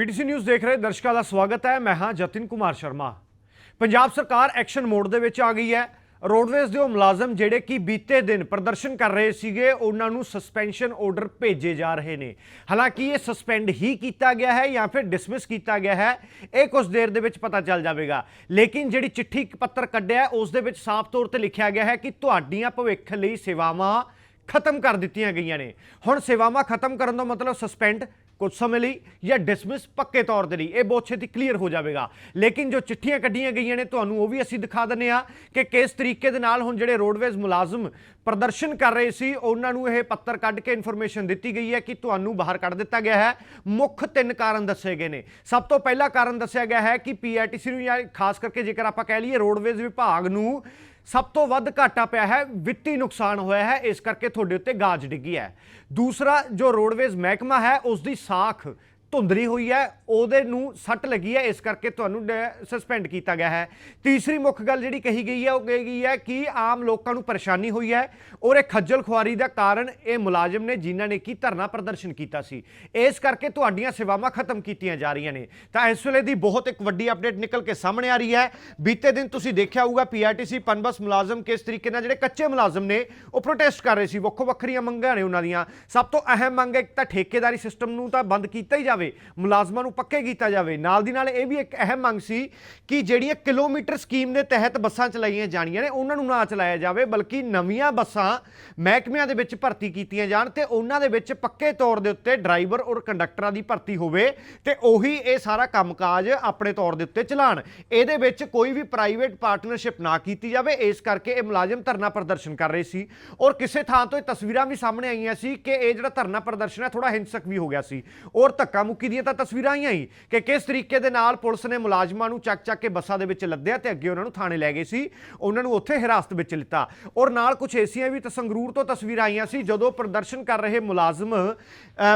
PTC news ਦੇਖ ਰਹੇ ਦਰਸ਼ਕਾਂ ਦਾ ਸਵਾਗਤ ਹੈ। ਮੈਂ ਹਾਂ ਜਤਿਨ ਕੁਮਾਰ ਸ਼ਰਮਾ। ਪੰਜਾਬ ਸਰਕਾਰ ਐਕਸ਼ਨ ਮੋਡ ਦੇ ਵਿੱਚ ਆ ਗਈ ਹੈ। ਰੋਡਵੇਜ਼ ਦੇ ਉਹ ਮੁਲਾਜ਼ਮ ਜਿਹੜੇ ਕਿ ਬੀਤੇ ਦਿਨ ਪ੍ਰਦਰਸ਼ਨ ਕਰ ਰਹੇ ਸੀਗੇ, ਉਹਨਾਂ ਨੂੰ ਸਸਪੈਂਸ਼ਨ ਆਰਡਰ ਭੇਜੇ ਜਾ ਰਹੇ ਨੇ। ਹਾਲਾਂਕਿ ਇਹ ਸਸਪੈਂਡ ਹੀ ਕੀਤਾ ਗਿਆ ਹੈ ਜਾਂ ਫਿਰ ਡਿਸਮਿਸ ਕੀਤਾ ਗਿਆ ਹੈ, ਇਹ ਕੁਝ ਦੇਰ ਦੇ ਵਿੱਚ ਪਤਾ ਚੱਲ ਜਾਵੇਗਾ। ਲੇਕਿਨ ਜਿਹੜੀ ਚਿੱਠੀ ਪੱਤਰ ਕੱਢਿਆ, ਉਸ ਦੇ ਵਿੱਚ ਸਾਫ਼ ਤੌਰ ਤੇ ਲਿਖਿਆ ਗਿਆ ਹੈ ਕਿ ਤੁਹਾਡੀਆਂ ਭਵਿੱਖ ਲਈ ਸੇਵਾਵਾਂ ਖਤਮ ਕਰ ਦਿੱਤੀਆਂ ਗਈਆਂ ਨੇ। ਹੁਣ ਸੇਵਾਵਾਂ ਖਤਮ ਕਰਨ ਦਾ ਮਤਲਬ ਸਸਪੈਂਡ ਕੁਝ ਸਮੇਂ ਲਈ ਜਾਂ ਡਿਸਮਿਸ ਪੱਕੇ ਤੌਰ ਦੇ ਲਈ। ਇਹ ਬਹੁਤ ਛੇਤੀ ਕਲੀਅਰ ਹੋ ਜਾਵੇਗਾ। ਲੇਕਿਨ ਜੋ ਚਿੱਠੀਆਂ ਕੱਢੀਆਂ ਗਈਆਂ ਨੇ, ਤੁਹਾਨੂੰ ਉਹ ਵੀ ਅਸੀਂ ਦਿਖਾ ਦਿੰਨੇ ਆ ਕਿ ਕਿਸ ਤਰੀਕੇ ਦੇ ਨਾਲ ਹੁਣ ਜਿਹੜੇ ਰੋਡਵੇਜ਼ ਮੁਲਾਜ਼ਮ ਪ੍ਰਦਰਸ਼ਨ ਕਰ ਰਹੇ ਸੀ, ਉਹਨਾਂ ਨੂੰ ਇਹ ਪੱਤਰ ਕੱਢ ਕੇ ਇਨਫੋਰਮੇਸ਼ਨ ਦਿੱਤੀ ਗਈ ਹੈ ਕਿ ਤੁਹਾਨੂੰ ਬਾਹਰ ਕੱਢ ਦਿੱਤਾ ਗਿਆ ਹੈ। ਮੁੱਖ ਤਿੰਨ ਕਾਰਨ ਦੱਸੇ ਗਏ ਨੇ। ਸਭ ਤੋਂ ਪਹਿਲਾ ਕਾਰਨ ਦੱਸਿਆ ਗਿਆ ਹੈ ਕਿ ਪੀਆਰਟੀਸੀ ਨੂੰ ਜਾਂ ਖਾਸ ਕਰਕੇ ਜੇਕਰ ਆਪਾਂ ਕਹਿ ਲਈਏ ਰੋਡਵੇਜ਼ ਵਿਭਾਗ ਨੂੰ ਸਭ ਤੋਂ ਵੱਧ ਘਾਟਾ ਪਿਆ ਹੈ, ਵਿੱਤੀ ਨੁਕਸਾਨ ਹੋਇਆ ਹੈ, ਇਸ ਕਰਕੇ ਤੁਹਾਡੇ ਉੱਤੇ ਗਾਜ ਡਿੱਗੀ ਹੈ। ਦੂਸਰਾ, ਜੋ ਰੋਡਵੇਜ਼ ਮਹਿਕਮਾ ਹੈ ਉਸ ਦੀ ਸਾਖ ਧੁੰਦਲੀ ਹੋਈ ਹੈ, ਉਹਦੇ ਨੂੰ ਸੱਟ ਲੱਗੀ ਹੈ, ਇਸ ਕਰਕੇ ਤੁਹਾਨੂੰ ਸਸਪੈਂਡ ਕੀਤਾ ਗਿਆ ਹੈ। ਤੀਸਰੀ ਮੁੱਖ ਗੱਲ ਜਿਹੜੀ ਕਹੀ ਗਈ ਹੈ, ਉਹ ਕਹੀ ਗਈ ਹੈ ਕਿ ਆਮ ਲੋਕਾਂ ਨੂੰ ਪਰੇਸ਼ਾਨੀ ਹੋਈ ਹੈ ਔਰ ਇਹ ਖੱਜਲ ਖੁਆਰੀ ਦਾ ਕਾਰਨ ਇਹ ਮੁਲਾਜ਼ਮ ਨੇ ਜਿਨ੍ਹਾਂ ਨੇ ਕੀ ਧਰਨਾ ਪ੍ਰਦਰਸ਼ਨ ਕੀਤਾ ਸੀ। ਇਸ ਕਰਕੇ ਤੁਹਾਡੀਆਂ ਸੇਵਾਵਾਂ ਖਤਮ ਕੀਤੀਆਂ ਜਾ ਰਹੀਆਂ ਨੇ। ਤਾਂ ਇਸ ਵੇਲੇ ਦੀ ਬਹੁਤ ਇੱਕ ਵੱਡੀ ਅਪਡੇਟ ਨਿਕਲ ਕੇ ਸਾਹਮਣੇ ਆ ਰਹੀ ਹੈ। ਬੀਤੇ ਦਿਨ ਤੁਸੀਂ ਦੇਖਿਆ ਹੋਊਗਾ ਪੀਆਰਟੀਸੀ ਪਨਬਸ ਮੁਲਾਜ਼ਮ ਕਿਸ ਤਰੀਕੇ ਨਾਲ ਜਿਹੜੇ ਕੱਚੇ ਮੁਲਾਜ਼ਮ ਨੇ, ਉਹ ਪ੍ਰੋਟੈਸਟ ਕਰ ਰਹੇ ਸੀ। ਵੱਖੋ ਵੱਖਰੀਆਂ ਮੰਗਾਂ ਨੇ ਉਹਨਾਂ ਦੀਆਂ। ਸਭ ਤੋਂ ਅਹਿਮ ਮੰਗ ਇੱਕ ਤਾਂ ਠੇਕੇਦਾਰੀ ਸਿਸਟਮ ਨੂੰ ਤਾਂ ਬੰਦ ਕੀਤਾ ਹੀ ਜਾਵੇ। ਮੁਲਾਜ਼ਮਾਂ ਨੂੰ ਪੱਕੇ ਕੀਤਾ ਜਾਵੇ। ਨਾਲ ਦੀ ਨਾਲ ਇਹ ਵੀ ਇੱਕ ਅਹਿਮ ਮੰਗ ਸੀ ਕਿ ਜਿਹੜੀਆਂ ਕਿਲੋਮੀਟਰ ਸਕੀਮ ਦੇ ਤਹਿਤ ਬੱਸਾਂ ਚਲਾਈਆਂ ਜਾਣੀਆਂ ਨੇ, ਉਹਨਾਂ ਨੂੰ ਨਾ ਚਲਾਇਆ ਜਾਵੇ, ਬਲਕਿ ਨਵੀਆਂ ਬੱਸਾਂ ਮਹਿਕਮਿਆਂ ਦੇ ਵਿੱਚ ਭਰਤੀ ਕੀਤੀਆਂ ਜਾਣ ਤੇ ਉਹਨਾਂ ਦੇ ਵਿੱਚ ਪੱਕੇ ਤੌਰ ਦੇ ਉੱਤੇ ਡਰਾਈਵਰ ਔਰ ਕੰਡਕਟਰਾਂ ਦੀ ਭਰਤੀ ਹੋਵੇ ਤੇ ਉਹੀ ਇਹ ਸਾਰਾ ਕੰਮਕਾਜ ਆਪਣੇ ਤੌਰ ਦੇ ਉੱਤੇ ਚਲਾਣ ਇਹਦੇ ਵਿੱਚ ਕੋਈ ਵੀ ਪ੍ਰਾਈਵੇਟ ਪਾਰਟਨਰਸ਼ਿਪ ਨਾ ਕੀਤੀ ਜਾਵੇ, ਇਸ ਕਰਕੇ ਇਹ ਮੁਲਾਜ਼ਮ ਧਰਨਾ ਪ੍ਰਦਰਸ਼ਨ ਕਰ ਰਹੇ ਸੀ। ਔਰ ਕਿਸੇ ਥਾਂ ਤੋਂ ਇਹ ਤਸਵੀਰਾਂ ਵੀ ਸਾਹਮਣੇ ਆਈਆਂ ਸੀ ਕਿ ਇਹ ਜਿਹੜਾ ਧਰਨਾ ਪ੍ਰਦਰਸ਼ਨ ਹੈ ਥੋੜਾ ਹਿੰਸਕ ਵੀ ਹੋ ਗਿਆ ਸੀ। ਔਰ ਧੱਕਾ ਮੁੱਕੀ ਦੀਆਂ ਤਾਂ ਤਸਵੀਰਾਂ ਆਈਆਂ ਹੀ ਕਿ ਕਿਸ ਤਰੀਕੇ ਦੇ ਨਾਲ ਪੁਲਿਸ ਨੇ ਮੁਲਾਜ਼ਮਾਂ ਨੂੰ ਚੱਕ ਚੱਕ ਕੇ ਬੱਸਾਂ ਦੇ ਵਿੱਚ ਲੱਦਿਆ ਤੇ ਅੱਗੇ ਉਹਨਾਂ ਨੂੰ ਥਾਣੇ ਲੈ ਗਏ ਸੀ। ਉਹਨਾਂ ਨੂੰ ਉੱਥੇ ਹਿਰਾਸਤ ਵਿੱਚ ਲਿੱਤਾ। ਔਰ ਨਾਲ ਕੁਝ ਏਸੀਆਂ ਵੀ ਤਾਂ ਸੰਗਰੂਰ ਤੋਂ ਤਸਵੀਰਾਂ ਆਈਆਂ ਸੀ, ਜਦੋਂ ਪ੍ਰਦਰਸ਼ਨ ਕਰ ਰਹੇ ਮੁਲਾਜ਼ਮ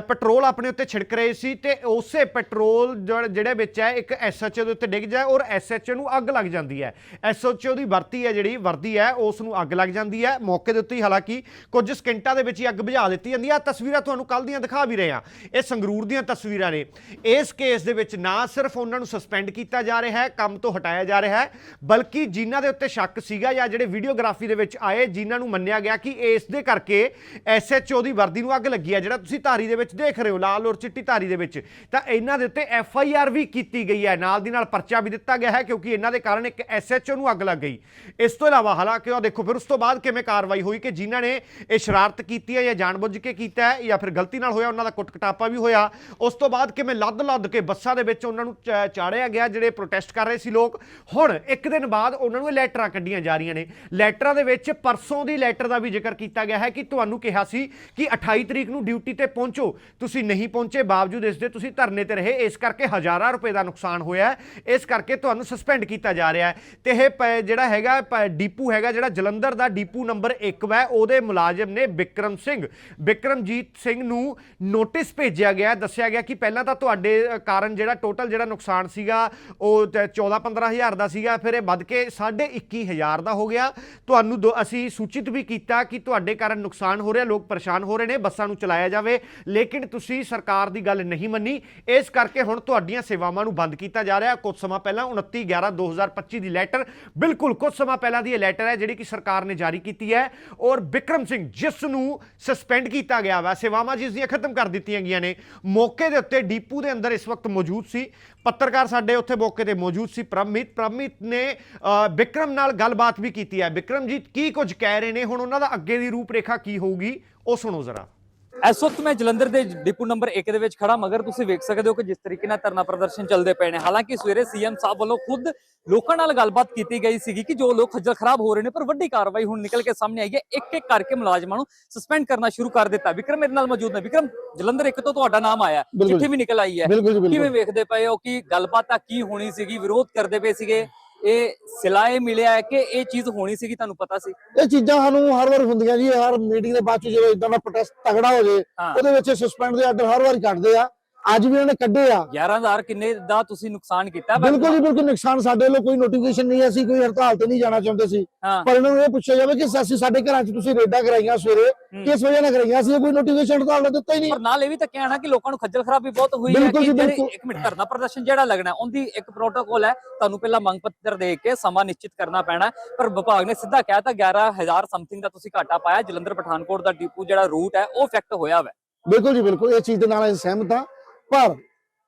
ਪੈਟਰੋਲ ਆਪਣੇ ਉੱਤੇ ਛਿੜਕ ਰਹੇ ਸੀ ਤੇ ਉਸੇ ਪੈਟਰੋਲ ਜਿਹੜੇ ਵਿੱਚ ਹੈ, ਇੱਕ ਐਸਐਚਓ ਦੇ ਉੱਤੇ ਡਿੱਗ ਜਾਏ ਔਰ ਐਸਐਚਓ ਨੂੰ ਅੱਗ ਲੱਗ ਜਾਂਦੀ ਹੈ। ਐਸਐਚਓ ਦੀ ਵਰਤੀ ਹੈ ਜਿਹੜੀ, ਵਰਦੀ ਹੈ, ਉਸ ਨੂੰ ਅੱਗ ਲੱਗ ਜਾਂਦੀ ਹੈ। ਮੌਕੇ ਦੇ ਉੱਤੇ ਹੀ ਹਾਲਾਂਕਿ ਕੁਝ ਸਕਿੰਟਾਂ ਦੇ ਵਿੱਚ ਹੀ ਅੱਗ ਬੁਝਾ ਦਿੱਤੀ ਜਾਂਦੀ ਹੈ। ਆਹ ਤਸਵੀਰਾਂ ਤੁਹਾਨੂੰ ਕੱਲ ਦੀਆਂ ਦਿਖਾ ਵੀ ਰਹੇ ਹਾਂ। ਇਹ ਸੰਗਰੂਰ ਦੀਆਂ ਤਸਵੀਰਾਂ ਨੇ। ਇਸ ਕੇਸ ਦੇ ਵਿੱਚ ਨਾ ਸਿਰਫ ਉਹਨਾਂ ਨੂੰ ਸਸਪੈਂਡ ਕੀਤਾ ਜਾ ਰਿਹਾ ਹੈ, ਕੰਮ ਤੋਂ ਹਟਾਇਆ ਜਾ ਰਿਹਾ ਹੈ, ਬਲਕਿ ਜਿਨ੍ਹਾਂ ਦੇ ਉੱਤੇ ਸ਼ੱਕ ਸੀਗਾ ਜਾਂ ਜਿਹੜੇ ਵੀਡੀਓਗ੍ਰਾਫੀ ਦੇ ਵਿੱਚ ਆਏ ਜਿਨ੍ਹਾਂ ਨੂੰ ਮੰਨਿਆ ਗਿਆ ਕਿ ਇਸ ਦੇ ਕਰਕੇ ਐਸਐਚਓ ਦੀ ਵਰਦੀ ਨੂੰ ਅੱਗ ਲੱਗੀ ਹੈ, ਜਿਹੜਾ ਤੁਸੀਂ ਧਾਰੀ ਦੇ ਵਿੱਚ ਦੇਖ ਰਹੇ ਹੋ, ਲਾਲ ਔਰ ਚਿੱਟੀ ਧਾਰੀ ਦੇ ਵਿੱਚ। ਤਾਂ ਇਹਨਾਂ ਦੇ ਉੱਤੇ ਐਫ ਆਈ ਆਰ ਵੀ ਕੀਤੀ ਗਈ ਹੈ। ਨਾਲ ਦੀ ਨਾਲ ਪਰਚਾ ਵੀ ਦਿੱਤਾ ਗਿਆ ਹੈ, ਕਿਉਂਕਿ ਇਹਨਾਂ ਦੇ ਕਾਰਨ ਇੱਕ ਐਸਐਚਓ ਨੂੰ ਅੱਗ ਲੱਗ ਗਈ। ਇਸ ਤੋਂ ਇਲਾਵਾ ਹਾਲਾਂਕਿ ਉਹ ਦੇਖੋ, ਫਿਰ ਉਸ ਤੋਂ ਬਾਅਦ ਕਿਵੇਂ ਕਾਰਵਾਈ ਹੋਈ ਕਿ ਜਿਨ੍ਹਾਂ ਨੇ ਇਹ ਸ਼ਰਾਰਤ ਕੀਤੀ ਹੈ ਜਾਂ ਜਾਣਬੁੱਝ ਕੇ ਕੀਤਾ ਹੈ ਜਾਂ ਫਿਰ ਗਲਤੀ ਨਾਲ ਹੋਇਆ, ਉਹਨਾਂ ਦਾ ਕੁੱਟਕਟਾਪਾ ਵੀ ਹੋਇਆ, ਉਸ ਤੋਂ ਬਾਅਦ ਕਿਵੇਂ ਲੱਦ ਲੱਦ ਕੇ ਬੱਸਾਂ ਦੇ ਵਿੱਚ ਉਹਨਾਂ ਨੂੰ ਚਾ- ਚਾੜਿਆ ਗਿਆ, ਜਿਹੜੇ ਪ੍ਰੋਟੈਸਟ ਕਰ ਰਹੇ ਸੀ ਲੋਕ। ਹੁਣ ਇੱਕ ਦਿਨ ਬਾਅਦ ਉਹਨਾਂ ਨੂੰ ਲੈਟਰਾਂ ਕੱਢੀਆਂ ਜਾ ਰਹੀਆਂ ਨੇ। ਲੈਟਰਾਂ ਦੇ ਵਿੱਚ ਪਰਸੋਂ ਦੀ ਲੈਟਰ ਦਾ ਵੀ ਜ਼ਿਕਰ ਕੀਤਾ ਗਿਆ ਹੈ ਕਿ ਤੁਹਾਨੂੰ ਕਿਹਾ ਸੀ ਕਿ 28 ਤਰੀਕ ਨੂੰ ਡਿਊਟੀ ਤੇ ਪਹੁੰਚੋ। ਤੁਸੀਂ ਨਹੀਂ ਪਹੁੰਚੇ, ਬਾਵਜੂਦ ਇਸ ਦੇ ਤੁਸੀਂ ਧਰਨੇ ਤੇ ਰਹੇ। ਇਸ ਕਰਕੇ ਹਜ਼ਾਰਾਂ ਰੁਪਏ ਦਾ ਨੁਕਸਾਨ ਹੋਇਆ ਇਸ ਕਰਕੇ ਤੁਹਾਨੂੰ ਸਸਪੈਂਡ ਕੀਤਾ ਜਾ ਰਿਹਾ ਹੈ। ਤੇ ਇਹ ਪ- ਜਿਹੜਾ ਹੈਗਾ, ਪ- ਡੀਪੂ ਹੈਗਾ, ਜਿਹੜਾ ਜਲੰਧਰ ਦਾ ਡੀਪੂ ਨੰਬਰ 1 ਹੈ ਉਹਦੇ ਮੁਲਾਜ਼ਮ ਨੇ ਵਿਕਰਮ ਸਿੰਘ। ਵਿਕਰਮਜੀਤ ਸਿੰਘ ਨੂੰ ਨੋਟਿਸ ਭੇਜਿਆ ਗਿਆ ਦੱਸਿਆ ਗਿਆ ਕਿ ਪਹਿਲਾਂ ਤਾਂ ਤੁਹਾਡੇ ਕਾਰਨ ਜਿਹੜਾ ਟੋਟਲ ਜਿਹੜਾ ਨੁਕਸਾਨ ਸੀਗਾ, ਉਹ 14-15 ਹਜ਼ਾਰ ਦਾ ਸੀਗਾ, ਫਿਰ ਇਹ ਵੱਧ ਕੇ 21 ਹਜ਼ਾਰ ਦਾ ਹੋ ਗਿਆ। ਤੁਹਾਨੂੰ ਦੋ- ਅਸੀਂ ਸੂਚਿਤ ਵੀ ਕੀਤਾ ਕਿ ਤੁਹਾਡੇ ਕਾਰਨ ਨੁਕਸਾਨ ਹੋ ਰਿਹਾ, ਲੋਕ ਪਰੇਸ਼ਾਨ ਹੋ ਰਹੇ ਨੇ, ਬੱਸਾਂ ਨੂੰ ਚਲਾਇਆ ਜਾਵੇ, ਲੇਕਿਨ ਤੁਸੀਂ ਸਰਕਾਰ ਦੀ ਗੱਲ ਨਹੀਂ ਮੰਨੀ। ਇਸ ਕਰਕੇ ਹੁਣ ਤੁਹਾਡੀਆਂ ਸੇਵਾਵਾਂ ਨੂੰ ਬੰਦ ਕੀਤਾ ਜਾ ਰਿਹਾ। ਕੁਝ ਸਮਾਂ ਪਹਿਲਾਂ 29 11 2025 ਦੀ ਲੈਟਰ ਬਿਲਕੁਲ ਕੁਝ ਸਮਾਂ ਪਹਿਲਾਂ ਦੀ ਇਹ ਲੈਟਰ ਹੈ, ਜਿਹੜੀ ਕਿ ਸਰਕਾਰ ਨੇ ਜਾਰੀ ਕੀਤੀ ਹੈ। ਔਰ ਬਿਕਰਮ ਸਿੰਘ ਜਿਸ ਨੂੰ ਸਸਪੈਂਡ ਕੀਤਾ ਗਿਆ ਵਾ, ਸੇਵਾਵਾਂ ਜਿਸ ਦੀਆਂ ਖਤਮ ਕਰ ਦਿੱਤੀਆਂ ਗਈਆਂ ਨੇ, ਮੌਕੇ ਦੇ ਉੱਤੇ ਡੀਪੂ ਦੇ ਅੰਦਰ ਇਸ ਵਕਤ ਮੌਜੂਦ ਸੀ। ਪੱਤਰਕਾਰ ਸਾਡੇ ਉੱਥੇ ਮੌਕੇ ਤੇ ਮੌਜੂਦ ਸੀ। ਪ੍ਰਮਿਤ ਪ੍ਰਮਿਤ ਨੇ ਅ, ਵਿਕਰਮ ਨਾਲ ਗੱਲਬਾਤ ਵੀ ਕੀਤੀ ਹੈ। ਵਿਕਰਮਜੀਤ ਕੀ ਕੁਝ ਕਹਿ ਰਹੇ ਨੇ? ਹੁਣ ਉਹਨਾਂ ਦਾ ਅੱਗੇ ਦੀ ਰੂਪਰੇਖਾ ਕੀ ਹੋਊਗੀ? ਉਹ ਸੁਣੋ ਜ਼ਰਾ। ਇਸ ਵਕਤ ਮੈਂ ਜਲੰਧਰ ਦੇ ਡਿਪੂ ਨੰਬਰ 1 ਦੇ ਵਿੱਚ ਖੜਾ ਮਗਰ ਤੁਸੀਂ ਵੇਖ ਸਕਦੇ ਹੋ ਕਿ ਜਿਸ ਤਰੀਕੇ ਨਾਲ ਧਰਨਾ ਪ੍ਰਦਰਸ਼ਨ ਚੱਲਦੇ ਪਏ ਨੇ। ਹਾਲਾਂਕਿ ਸਵੇਰੇ ਸੀਐਮ ਸਾਹਿਬ ਵੱਲੋਂ ਖੁਦ ਲੋਕਾਂ ਨਾਲ ਗੱਲਬਾਤ ਕੀਤੀ ਗਈ ਸੀਗੀ ਕਿ ਜੋ ਲੋਕ ਖੱਜਲ ਖਰਾਬ ਹੋ ਰਹੇ ਨੇ ਪਰ ਵੱਡੀ ਕਾਰਵਾਈ ਹੁਣ ਨਿਕਲ ਕੇ ਸਾਹਮਣੇ ਆਈ ਹੈ। ਇੱਕ ਇੱਕ ਕਰਕੇ ਮੁਲਾਜ਼ਮਾਂ ਨੂੰ ਸਸਪੈਂਡ ਕਰਨਾ ਸ਼ੁਰੂ ਕਰ ਦਿੱਤਾ। ਵਿਕਰਮ ਮੇਰੇ ਨਾਲ ਮੌਜੂਦ ਨੇ। ਵਿਕਰਮ ਜਲੰਧਰ ਇੱਕ ਤੋਂ ਤੁਹਾਡਾ ਨਾਮ ਆਇਆ। ਚਿੱਠੀ ਵੀ ਨਿਕਲ ਆਈ ਹੈ। ਕਿਵੇਂ ਵੇਖਦੇ ਪਏ ਹੋ ਕਿ ਗੱਲਬਾਤ ਤਾਂ ਕੀ ਹੋਣੀ ਸੀਗੀ? ਵਿਰੋਧ ਕਰਦੇ ਪਏ ਸੀਗੇ। ਇਹ ਸਿਲਾਏ ਮਿਲਿਆ ਹੈ ਕਿ ਇਹ ਚੀਜ਼ ਹੋਣੀ ਸੀਗੀ ਤੁਹਾਨੂੰ ਪਤਾ ਸੀ ਇਹ ਚੀਜ਼ਾਂ ਸਾਨੂੰ ਹਰ ਵਾਰ ਹੁੰਦੀਆਂ ਜੀ ਹਰ ਮੀਟਿੰਗ ਦੇ ਬਾਅਦ ਜਦੋਂ ਇਦਾਂ ਦਾ ਪ੍ਰੋਟੈਸਟ ਤਗੜਾ ਹੋ ਜੇ। ਉਹਦੇ ਵਿੱਚ ਸਸਪੈਂਡ ਦੇ ਆਰਡਰ ਹਰ ਵਾਰ ਕੱਢਦੇ ਆ ਅੱਜ ਵੀ ਇਹਨਾਂ ਨੇ ਕੱਢੇ ਆ। 11000 ਕਿੰਨੇ ਦਾ ਤੁਸੀਂ ਨੁਕਸਾਨ ਕੀਤਾ? ਬਿਲਕੁਲ ਜੀ ਬਿਲਕੁਲ ਨੁਕਸਾਨ ਸਾਡੇ ਵੱਲੋਂ ਕੋਈ ਨੋਟੀਫਿਕੇਸ਼ਨ ਨਹੀਂ ਅਸੀਂ ਕੋਈ ਹੜਤਾਲ ਤੇ ਨਹੀਂ ਜਾਣਾ ਚਾਹੁੰਦੇ ਸੀ। ਹਾਂ। ਪਰ ਇਹਨਾਂ ਨੂੰ ਇਹ ਪੁੱਛਿਆ ਜਾਵੇ ਕਿ ਅਸੀਂ ਸਾਡੇ ਘਰਾਂ 'ਚ ਤੁਸੀਂ ਰੇਡਾਂ ਕਰਾਈਆਂ ਸਵੇਰੇ ਹੂੰ। ਕਿਸ ਵਜ੍ਹਾ ਨਾਲ ਕਰਾਈਆਂ ਅਸੀਂ ਕੋਈ ਨੋਟੀਫਿਕੇਸ਼ਨ ਹੜਤਾਲ ਦਾ ਦਿੱਤਾ ਹੀ ਨਹੀਂ। ਪਰ ਨਾਲ ਇਹ ਵੀ ਤਾਂ ਕਹਿਣਾ ਕਿ ਲੋਕਾਂ ਨੂੰ ਖੱਜਲ ਖਰਾਬੀ ਬਹੁਤ ਹੋਈ ਹੈ ਬਿਲਕੁਲ ਕਿ ਜੀ, ਜਿਹੜੇ ਬਿਲਕੁਲ। ਇੱਕ ਮਿੰਟ ਧਰਨਾ ਪ੍ਰਦਰਸ਼ਨ ਜਿਹੜਾ ਲੱਗਣਾ ਹੈ, ਉਹਦੀ ਇੱਕ ਪ੍ਰੋਟੋਕੋਲ ਹੈ। ਤੁਹਾਨੂੰ ਪਹਿਲਾਂ ਮੰਗ ਪੱਤਰ ਦੇ ਕੇ ਸਮਾਂ ਨਿਸ਼ਚਿਤ ਕਰਨਾ ਪੈਣਾ। ਹੈ। ਪਰ ਵਿਭਾਗ ਨੇ ਸਿੱਧਾ ਕਹਿਤਾ 11000 ਸਮਥਿੰਗ ਦਾ ਤੁਸੀਂ ਘਾਟਾ ਪਾਇਆ। ਜਲੰਧਰ ਪਠਾਨਕੋਟ ਦਾ ਡਿਪੂ ਜਿਹੜਾ ਰੂਟ ਹੈ ਉਹ ਇਫੈਕਟ ਹੋਇਆ ਵਾ। ਬਿਲਕੁਲ ਜੀ ਬਿਲਕੁਲ। ਇਹ ਚੀਜ਼ ਦੇ ਨਾਲ ਅਸੀਂ ਸਹਿਮਤ ਹਾਂ। ਪਰ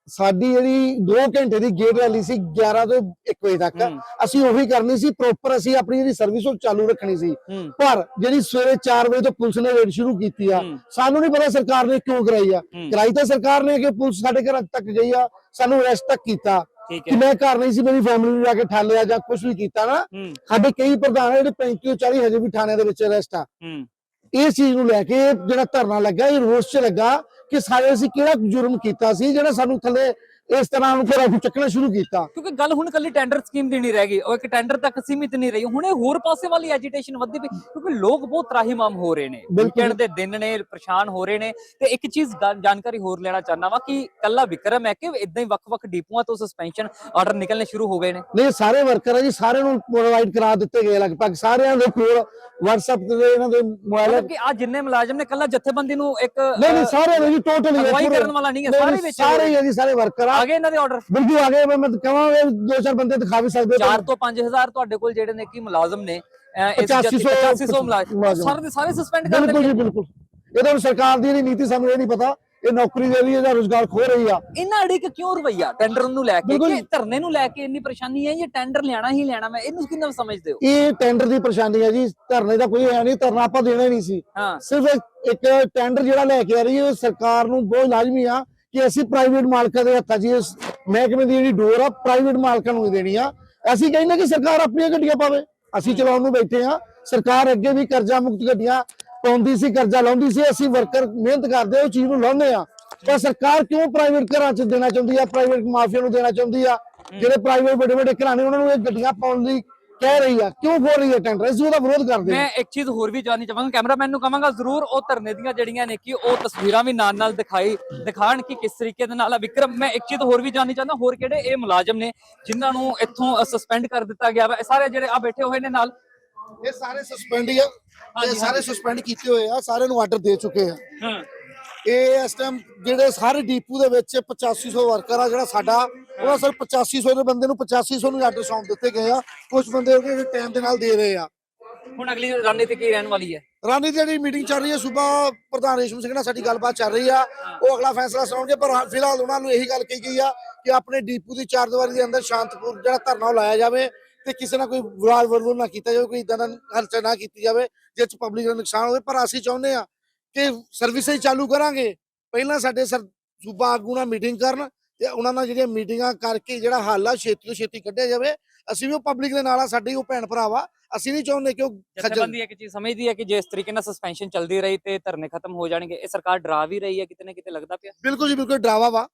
ਸਾਡੀ ਜਿਹੜੀ 2 ਘੰਟੇ ਦੀ ਗੇਟ ਰੈਲੀ ਸੀ 11 ਤੋਂ 1 ਵਜੇ ਤੱਕ ਅਸੀਂ ਉਹੀ ਕਰਨੀ ਸੀ ਪ੍ਰੋਪਰ ਅਸੀਂ ਆਪਣੀ ਜਿਹੜੀ ਸਰਵਿਸ ਉਹ ਚਾਲੂ ਰੱਖਣੀ ਸੀ। ਪਰ ਜਿਹੜੀ ਸਵੇਰੇ 4 ਵਜੇ ਤੋਂ ਪੁਲਿਸ ਨੇ ਰੇਡ ਸ਼ੁਰੂ ਕੀਤੀ ਆ ਸਾਨੂੰ ਨਹੀਂ ਪਤਾ ਸਰਕਾਰ ਨੇ ਕਿਉਂ ਕਰਾਈ ਆ। ਕਰਾਈ ਤਾਂ ਸਰਕਾਰ ਨੇ ਕਿ ਪੁਲਿਸ ਸਾਡੇ ਘਰਾਂ ਤੱਕ ਗਈ ਆ ਸਾਨੂੰ ਅਰੈਸਟ ਤੱਕ ਕੀਤਾ। ਕਿ ਮੈਂ ਘਰ ਨਹੀਂ ਸੀ ਮੇਰੀ ਫੈਮਿਲੀ ਨੂੰ ਜਾ ਕੇ ਠਾਲਿਆ ਜਾਂ ਕੁਝ ਵੀ ਕੀਤਾ ਨਾ ਸਾਡੇ ਕਈ ਪ੍ਰਧਾਨ ਜਿਹੜੇ 35 ਤੋਂ 40 ਹਜੇ ਵੀ ਥਾਣਿਆਂ ਦੇ ਵਿੱਚ ਅਰੈਸਟ ਆ। ਹੂੰ, ਇਸ ਚੀਜ਼ ਨੂੰ ਲੈ ਕੇ ਜਿਹੜਾ ਧਰਨਾ ਲੱਗਾ ਇਹ ਰੋਸ 'ਚ ਲੱਗਾ ਕਿ ਸਾਰੇ ਅਸੀਂ ਕਿਹੜਾ ਜੁਰਮ ਕੀਤਾ ਸੀ ਜਿਹੜਾ ਸਾਨੂੰ ਥੱਲੇ ਇਸ ਤਰ੍ਹਾਂ ਨੂੰ ਫਿਰ ਅਸੀਂ ਚੱਕਣਾ ਸ਼ੁਰੂ ਕੀਤਾ। ਕਿਉਂਕਿ ਗੱਲ ਹੁਣ ਕੱਲੀ ਟੈਂਡਰ ਸਕੀਮ ਦੀ ਨਹੀਂ ਰਹਿ ਗਈ। ਉਹ ਇੱਕ ਟੈਂਡਰ ਤੱਕ ਸੀਮਿਤ ਨਹੀਂ ਰਹੀ। ਹੁਣ ਇਹ ਹੋਰ ਪਾਸੇ ਵਾਲੀ ਐਜੀਟੇਸ਼ਨ ਵੱਧਦੀ ਪਈ। ਕਿਉਂਕਿ ਲੋਕ ਬਹੁਤ ਤਰਾਹੀਮਾਮ ਹੋ ਰਹੇ ਨੇ। ਵੀਕਐਂਡ ਦੇ ਦਿਨ ਨੇ ਪਰੇਸ਼ਾਨ ਹੋ ਰਹੇ ਨੇ। ਤੇ ਇੱਕ ਚੀਜ਼ ਜਾਣਕਾਰੀ ਹੋਰ ਲੈਣਾ ਚਾਹਨਾ ਵਾ ਕਿ ਕੱਲਾ ਵਿਕਰਮ ਹੈ ਕਿ ਇਦਾਂ ਹੀ ਵੱਖ-ਵੱਖ ਡਿਪੂਆਂ ਤੋਂ ਸਸਪੈਂਸ਼ਨ ਆਰਡਰ ਨਿਕਲਣੇ ਸ਼ੁਰੂ ਹੋ ਗਏ ਨੇ? ਨਹੀਂ ਸਾਰੇ ਵਰਕਰ ਆ ਜੀ। ਸਾਰਿਆਂ ਨੂੰ ਪ੍ਰੋਵਾਈਡ ਕਰਾ ਦਿੱਤੇ ਗਏ ਲਗਭਗ। ਸਾਰਿਆਂ ਦੇ ਕੋਲ WhatsApp ਤੇ ਇਹਨਾਂ ਦੇ ਮੋਬਾਈਲ ਕਿ ਆ ਜਿੰਨੇ ਮੁਲਾਜ਼ਮ ਨੇ ਕੱਲਾ ਜਥੇਬੰਦੀ ਨੂੰ ਇੱਕ ਨਹੀਂ ਨਹੀਂ ਸਾਰੇ ਨੇ ਜੀ ਟੋਟਲੀ ਕਰਨ ਵਾਲਾ ਨਹੀਂ ਹੈ। ਸਾਰੇ ਵਿੱਚ ਸਾਰੇ ਹੀ ਆ ਜੀ ਸਾਰੇ ਵਰਕਰ ਆ ਗਏ ਇਹਨਾਂ ਦੇ ਆਰਡਰ ਬਿਲਕੁਲ ਆ ਗਏ ਮੈਂ ਮੈਂ ਕਹਾਂਗਾ ਦੋ ਚਾਰ ਬੰਦੇ ਦਿਖਾ ਵੀ ਸਕਦੇ 4 ਤੋਂ 5000 ਤੁਹਾਡੇ ਕੋਲ ਜਿਹੜੇ ਨੇ ਕੀ ਮੁਲਾਜ਼ਮ ਨੇ ਇਸ 8500 8500 ਮੁਲਾਜ਼ਮ। ਸਾਰੇ ਦੇ ਸਾਰੇ ਸਸਪੈਂਡ ਕਰ ਬਿਲਕੁਲ ਦਿੱਤੇ ਜੀ ਬਿਲਕੁਲ। ਇਹਦਾ ਹੁਣ ਸਰਕਾਰ ਦੀ ਜਿਹੜੀ ਨੀਤੀ ਸਾਨੂੰ ਇਹ ਨਹੀਂ ਪਤਾ ਇਹ ਨੌਕਰੀ ਦੇ ਹੈ ਜਾਂ ਰੋਜ਼ਗਾਰ ਖੋ ਰਹੀ ਆ। ਇਹਨਾਂ ਅੜਿਕ ਕਿਉਂ ਰਵਈਆ? ਟੈਂਡਰ ਨੂੰ ਲੈ ਕੇ ਬਿਲਕੁਲ। ਕਿ ਧਰਨੇ ਨੂੰ ਲੈ ਕੇ ਇੰਨੀ ਪਰੇਸ਼ਾਨੀ ਹੈ? ਇਹ ਟੈਂਡਰ ਲੈਣਾ ਹੀ ਲੈਣਾ ਮੈਂ ਇਹਨੂੰ ਕਿੰਨਾ ਸਮਝਦੇ ਹੋ? ਇਹ ਟੈਂਡਰ ਦੀ ਪਰੇਸ਼ਾਨੀ ਹੈ ਜੀ ਧਰਨੇ ਦਾ ਕੋਈ ਹੈ ਨਹੀਂ ਧਰਨਾ ਆਪਾਂ ਦੇਣਾ ਹੀ ਨਹੀਂ ਸੀ। ਸਿਰਫ ਇੱਕ- ਟੈਂਡਰ ਜਿਹੜਾ ਲੈ ਕੇ ਆ ਰਹੀ ਹੈ ਸਰਕਾਰ ਨੂੰ ਬਹੁਤ ਲਾਜ਼ਮੀ ਆ। ਕਿ ਅਸੀਂ ਪ੍ਰਾਈਵੇਟ ਮਾਲਕਾਂ ਦੇ ਹੱਥਾਂ 'ਚ ਮਹਿਕਮੇ ਦੀ ਜਿਹੜੀ ਡੋਰ ਆ ਪ੍ਰਾਈਵੇਟ ਮਾਲਕਾਂ ਨੂੰ ਦੇਣੀ ਆ। ਅਸੀਂ ਕਹਿੰਦੇ ਕਿ ਸਰਕਾਰ ਆਪਣੀਆਂ ਗੱਡੀਆਂ ਪਾਵੇ। ਅਸੀਂ ਚਲਾਉਣ ਨੂੰ ਬੈਠੇ ਆ ਸਰਕਾਰ ਅੱਗੇ ਵੀ ਕਰਜ਼ਾ ਮੁਕਤ ਗੱਡੀਆਂ ਪਾਉਂਦੀ ਸੀ, ਕਰਜ਼ਾ ਲਾਉਂਦੀ ਸੀ। ਅਸੀਂ ਵਰਕਰ ਮਿਹਨਤ ਕਰਦੇ, ਉਹ ਚੀਜ਼ ਨੂੰ ਲਾਉਂਦੇ ਆ ਪਰ ਸਰਕਾਰ ਕਿਉਂ ਪ੍ਰਾਈਵੇਟ ਘਰਾਂ 'ਚ ਦੇਣਾ ਚਾਹੁੰਦੀ ਆ? ਪ੍ਰਾਈਵੇਟ ਮਾਫੀਆ ਨੂੰ ਦੇਣਾ ਚਾਹੁੰਦੀ ਆ? ਜਿਹੜੇ ਪ੍ਰਾਈਵੇਟ ਵੱਡੇ ਵੱਡੇ ਘਰਾਂ ਨੇ ਉਹਨਾਂ ਨੂੰ ਇਹ ਗੱਡੀਆਂ ਪਾਉਣ ਲਈ ਕਹਿ ਰਹੀ ਆ ਕਿਉਂ ਖੋਲ ਰਹੀ ਹੈ ਟੈਂਡਰ? ਅਸੀਂ ਉਹਦਾ ਵਿਰੋਧ ਕਰਦੇ ਮੈਂ ਇੱਕ ਚੀਜ਼ ਹੋਰ ਵੀ ਜਾਣਨੀ ਚਾਹਾਂਗਾ ਕੈਮਰਾਮੈਨ ਨੂੰ ਕਹਾਂਗਾ ਜ਼ਰੂਰ ਉਹ ਧਰਨੇ ਦੀਆਂ ਜਿਹੜੀਆਂ ਨੇ ਕਿ ਉਹ ਤਸਵੀਰਾਂ ਵੀ ਨਾਲ ਨਾਲ ਦਿਖਾਈ ਦਿਖਾਣ ਕਿ ਕਿਸ ਤਰੀਕੇ ਦੇ ਨਾਲ ਆ। ਵਿਕਰਮ ਮੈਂ ਇੱਕ ਚੀਜ਼ ਹੋਰ ਵੀ ਜਾਣਨੀ ਚਾਹੁੰਦਾ ਹੋਰ ਕਿਹੜੇ ਇਹ ਮੁਲਾਜ਼ਮ ਨੇ ਜਿਨ੍ਹਾਂ ਨੂੰ ਇੱਥੋਂ ਸਸਪੈਂਡ ਕਰ ਦਿੱਤਾ ਗਿਆ ਵਾ? ਇਹ ਸਾਰੇ ਜਿਹੜੇ ਆ ਬੈਠੇ ਹੋਏ ਨੇ ਨਾਲ। ਇਹ ਸਾਰੇ ਸਸਪੈਂਡ ਹੀ ਆ। ਇਹ ਸਾਰੇ ਸਸਪੈਂਡ ਕੀਤੇ ਹੋਏ ਆ ਸਾਰਿਆਂ ਨੂੰ ਆਰਡਰ ਦੇ ਚੁੱਕੇ ਆ। ਹਾਂ। ਇਹ ਇਸ ਟਾਈਮ ਜਿਹੜੇ ਸਾਰੇ ਡੀਪੂ ਦੇ ਵਿੱਚ 8500 ਵਰਕਰ ਆ ਜਿਹੜਾ ਸਾਡਾ ਉਹਨਾਂ ਸਰ 8500 ਦੇ ਬੰਦੇ ਨੂੰ 8500 ਨੂੰ ਆਰਡਰ ਸੌਂਪ ਦਿੱਤੇ ਗਏ ਆ। ਕੁਝ ਬੰਦੇ ਉਹਦੇ ਟਾਈਮ ਦੇ ਨਾਲ ਦੇ ਰਹੇ ਆ। ਹੁਣ ਅਗਲੀ ਰਣਨੀਤੀ ਕੀ ਰਹਿਣ ਵਾਲੀ ਹੈ? ਰਾਣੀ ਦੀ ਜਿਹੜੀ ਮੀਟਿੰਗ ਚੱਲ ਰਹੀ ਹੈ ਸਵੇਰ ਪ੍ਰਧਾਨ ਰੇਸ਼ਮ ਸਿੰਘ ਨਾਲ ਸਾਡੀ ਗੱਲਬਾਤ ਚੱਲ ਰਹੀ ਆ। ਉਹ ਅਗਲਾ ਫੈਸਲਾ ਸੁਣਾਉਣਗੇ ਪਰ ਫਿਲਹਾਲ ਉਹਨਾਂ ਨੂੰ ਇਹੀ ਗੱਲ ਕਹੀ ਗਈ ਆ ਕਿ ਆਪਣੇ ਡੀਪੂ ਦੀ ਚਾਰ ਦੀਵਾਰੀ ਦੇ ਅੰਦਰ ਸ਼ਾਂਤਪੂਰ ਜਿਹੜਾ ਧਰਨਾ ਉਹ ਲਾਇਆ ਜਾਵੇ ਤੇ ਕਿਸੇ ਨਾਲ ਕੋਈ ਵਿਵਾਦ ਵਿਰੋਧ ਨਾ ਕੀਤਾ ਜਾਵੇ ਕੋਈ ਇਦਾਂ ਦਾ ਹਲਚਲ ਨਾ ਕੀਤੀ ਜਾਵੇ ਜਿਸ ਚ ਪਬਲਿਕ ਦਾ ਨੁਕਸਾਨ ਹੋਵੇ। ਪਰ ਅਸੀਂ ਚਾਹੁੰਦੇ ਆ ਕਿ ਸਰਵਿਸਿਜ਼ ਚਾਲੂ ਕਰਾਂਗੇ। ਪਹਿਲਾਂ ਸਾਡੇ ਸਰ ਸੂਬਾ ਆਗੂ ਨਾਲ ਮੀਟਿੰਗ ਕਰਨ ਤੇ ਉਹਨਾਂ ਨਾਲ ਜਿਹੜੀਆਂ ਮੀਟਿੰਗਾਂ ਕਰਕੇ ਜਿਹੜਾ ਹੱਲ ਆ ਛੇਤੀ ਤੋਂ ਛੇਤੀ ਕੱਢਿਆ ਜਾਵੇ। ਅਸੀਂ ਵੀ ਉਹ ਪਬਲਿਕ ਦੇ ਨਾਲ ਆ ਸਾਡੇ ਉਹ ਭੈਣ ਭਰਾ ਵਾ। ਅਸੀਂ ਨਹੀਂ ਚਾਹੁੰਦੇ ਕਿ ਉਹ ਜਥੇਬੰਦੀ ਇੱਕ ਚੀਜ਼ ਸਮਝਦੀ ਹੈ ਕਿ ਜੇ ਇਸ ਤਰੀਕੇ ਨਾਲ ਸਸਪੈਂਸ਼ਨ ਚੱਲਦੀ ਰਹੀ ਤੇ ਧਰਨੇ ਖਤਮ ਹੋ ਜਾਣਗੇ ਇਹ ਸਰਕਾਰ ਡਰਾ ਵੀ ਰਹੀ ਹੈ ਕਿਤੇ ਨਾ ਕਿਤੇ ਲੱਗਦਾ ਪਿਆ? ਬਿਲਕੁਲ ਜੀ ਬਿਲਕੁਲ ਡਰਾਵਾ ਵਾ।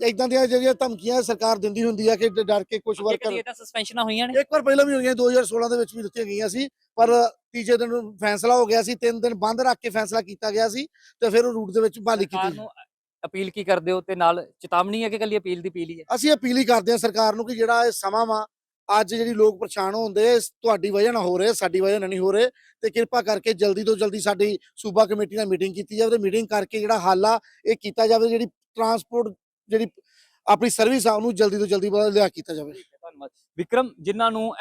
ਇਦਾਂ ਦੀਆਂ ਜਿਹੜੀਆਂ ਧਮਕੀਆਂ ਸਰਕਾਰ ਦਿੰਦੀ ਹੁੰਦੀ ਆ ਕਿ ਡਰ ਕੇ ਕੁਝ ਵਰਕਰ ਇਹ ਤਾਂ ਸਸਪੈਂਸ਼ਨਾਂ ਹੋਈਆਂ ਨੇ? ਇੱਕ ਵਾਰ ਪਹਿਲਾਂ ਵੀ ਹੋਈਆਂ 2016 ਦੇ ਵਿੱਚ ਵੀ ਦਿੱਤੀਆਂ ਗਈਆਂ ਸੀ ਪਰ ਤੀਜੇ ਦਿਨ ਫੈਸਲਾ ਹੋ ਗਿਆ ਸੀ ਤਿੰਨ ਦਿਨ ਬੰਦ ਰੱਖ ਕੇ ਫੈਸਲਾ ਕੀਤਾ ਗਿਆ ਸੀ ਤੇ ਫਿਰ ਉਹ ਰੂਟ ਦੇ ਵਿੱਚ ਬਹਾਲੀ ਕੀਤੀ ਅਪੀਲ ਕੀ ਕਰਦੇ ਹੋ ਤੇ ਨਾਲ ਚੇਤਾਵਨੀ ਹੈ ਕਿ ਕੱਲੀ ਅਪੀਲ ਦੀ ਅਪੀਲ ਹੀ ਹੈ? ਅਸੀਂ ਅਪੀਲ ਹੀ ਕਰਦੇ ਹਾਂ ਸਰਕਾਰ ਨੂੰ ਕਿ ਜਿਹੜਾ ਇਹ ਸਮਾਂ ਵਾ ਅੱਜ ਜਿਹੜੀ ਲੋਕ ਪਰੇਸ਼ਾਨ ਹੁੰਦੇ ਤੁਹਾਡੀ ਵਜ੍ਹਾ ਨਾਲ ਹੋ ਰਹੇ ਸਾਡੀ ਵਜ੍ਹਾ ਨਾਲ ਨਹੀਂ ਹੋ ਰਹੇ ਤੇ ਕਿਰਪਾ ਕਰਕੇ ਜਲਦੀ ਤੋਂ ਜਲਦੀ ਸਾਡੀ ਸੂਬਾ ਕਮੇਟੀ ਨਾਲ ਮੀਟਿੰਗ ਕੀਤੀ ਜਾਵੇ ਤੇ ਮੀਟਿੰਗ ਕਰਕੇ ਜਿਹੜਾ ਹੱਲ ਆ ਇਹ ਕੀਤਾ ਜਾਵੇ ਜਿਹੜੀ ਟਰਾਂਸਪੋਰਟ ਜਿਹੜੀ ਆਪਣੀ ਸਰਵਿਸ ਆ, ਉਹਨੂੰ ਜਲਦੀ ਤੋਂ ਜਲਦੀ ਲਿਆ ਕੀਤਾ ਜਾਵੇ। ਧੰਨਵਾਦ। ਵਿਕਰਮ, ਜਿਨ੍ਹਾਂ ਨੂੰ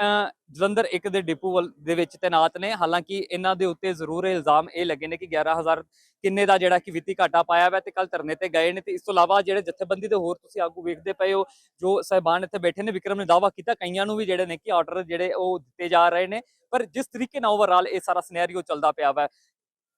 ਜਲੰਧਰ ਇੱਕ ਦੇ ਡਿਪੂ ਵੱਲ ਦੇ ਵਿੱਚ ਤੈਨਾਤ ਨੇ, ਹਾਲਾਂਕਿ ਇਹਨਾਂ ਦੇ ਉੱਤੇ ਜ਼ਰੂਰ ਇਲਜ਼ਾਮ ਇਹ ਲੱਗੇ ਨੇ ਕਿ 11000 ਕਿੰਨੇ ਦਾ ਜਿਹੜਾ ਕਿ ਵਿੱਤੀ ਘਾਟਾ ਪਾਇਆ ਹੋਇਆ ਤੇ ਕੱਲ ਧਰਨੇ ਤੇ ਗਏ ਨੇ ਤੇ ਇਸ ਤੋਂ ਇਲਾਵਾ ਜਿਹੜੇ ਜਥੇਬੰਦੀ ਦੇ ਹੋਰ ਤੁਸੀਂ ਆਗੂ ਵੇਖਦੇ ਪਏ ਹੋ, ਜੋ ਸਹਿਬਾਨ ਇੱਥੇ ਬੈਠੇ ਨੇ, ਵਿਕਰਮ ਨੇ ਦਾਵਾ ਕੀਤਾ, ਕਈਆਂ ਨੂੰ ਵੀ ਜਿਹੜੇ ਨੇ ਕਿ ਆਰਡਰ ਜਿਹੜੇ ਉਹ ਦਿੱਤੇ ਜਾ ਰਹੇ ਨੇ, ਪਰ ਜਿਸ ਤਰੀਕੇ ਨਾਲ ਓਵਰਆਲ ਇਹ ਸਾਰਾ ਸਿਨੈਰੀਓ ਚੱਲਦਾ ਪਿਆ ਵਾ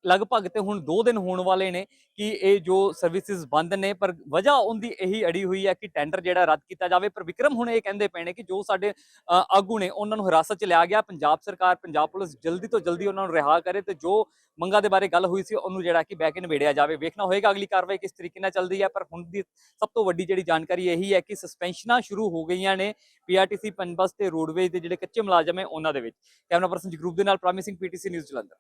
ਲਗਭਗ ਤੇ ਹੁਣ 2 ਦਿਨ ਹੋਣ ਵਾਲੇ ਨੇ ਕਿ ਇਹ ਜੋ ਸਰਵਿਸਿਜ਼ ਬੰਦ ਨੇ, ਪਰ ਵਜ੍ਹਾ ਉਹਦੀ ਇਹੀ ਅੜੀ ਹੋਈ ਹੈ ਕਿ ਟੈਂਡਰ ਜਿਹੜਾ ਰੱਦ ਕੀਤਾ ਜਾਵੇ। ਪਰ ਵਿਕਰਮ ਹੁਣ ਇਹ ਕਹਿੰਦੇ ਪਏ ਨੇ ਕਿ ਜੋ ਸਾਡੇ ਆਗੂ ਨੇ ਉਹਨਾਂ ਨੂੰ ਹਿਰਾਸਤ 'ਚ ਲਿਆ ਗਿਆ, ਪੰਜਾਬ ਸਰਕਾਰ, ਪੰਜਾਬ ਪੁਲਿਸ ਜਲਦੀ ਤੋਂ ਜਲਦੀ ਉਹਨਾਂ ਨੂੰ ਰਿਹਾ ਕਰੇ ਤੇ ਜੋ ਮੰਗਾਂ ਦੇ ਬਾਰੇ ਗੱਲ ਹੋਈ ਸੀ ਉਹਨੂੰ ਜਿਹੜਾ ਕਿ ਬੈਕ ਨਿਬੇੜਿਆ ਜਾਵੇ। ਵੇਖਣਾ ਹੋਏਗਾ ਅਗਲੀ ਕਾਰਵਾਈ ਕਿਸ ਤਰੀਕੇ ਨਾਲ ਚੱਲਦੀ ਹੈ, ਪਰ ਹੁਣ ਦੀ ਸਭ ਤੋਂ ਵੱਡੀ ਜਿਹੜੀ ਜਾਣਕਾਰੀ ਇਹੀ ਹੈ ਕਿ ਸਸਪੈਂਸ਼ਨਾਂ ਸ਼ੁਰੂ ਹੋ ਗਈਆਂ ਨੇ ਪੀਆਰਟੀਸੀ ਪਨਬਸ ਤੇ ਰੋਡਵੇਜ਼ ਦੇ ਜਿਹੜੇ ਕੱਚੇ ਮੁਲਾਜ਼ਮ ਹੈ ਉਹਨਾਂ ਦੇ ਵਿੱਚ। ਕੈਮਰਾ ਪਰਸਨ ਜਗਰੂਪ ਦੇ ਨਾਲ ਪ੍ਰਾਮਿਸਿੰਗ ਪੀਟੀਸੀ ਨਿਊਜ਼ ਜਲੰਧਰ।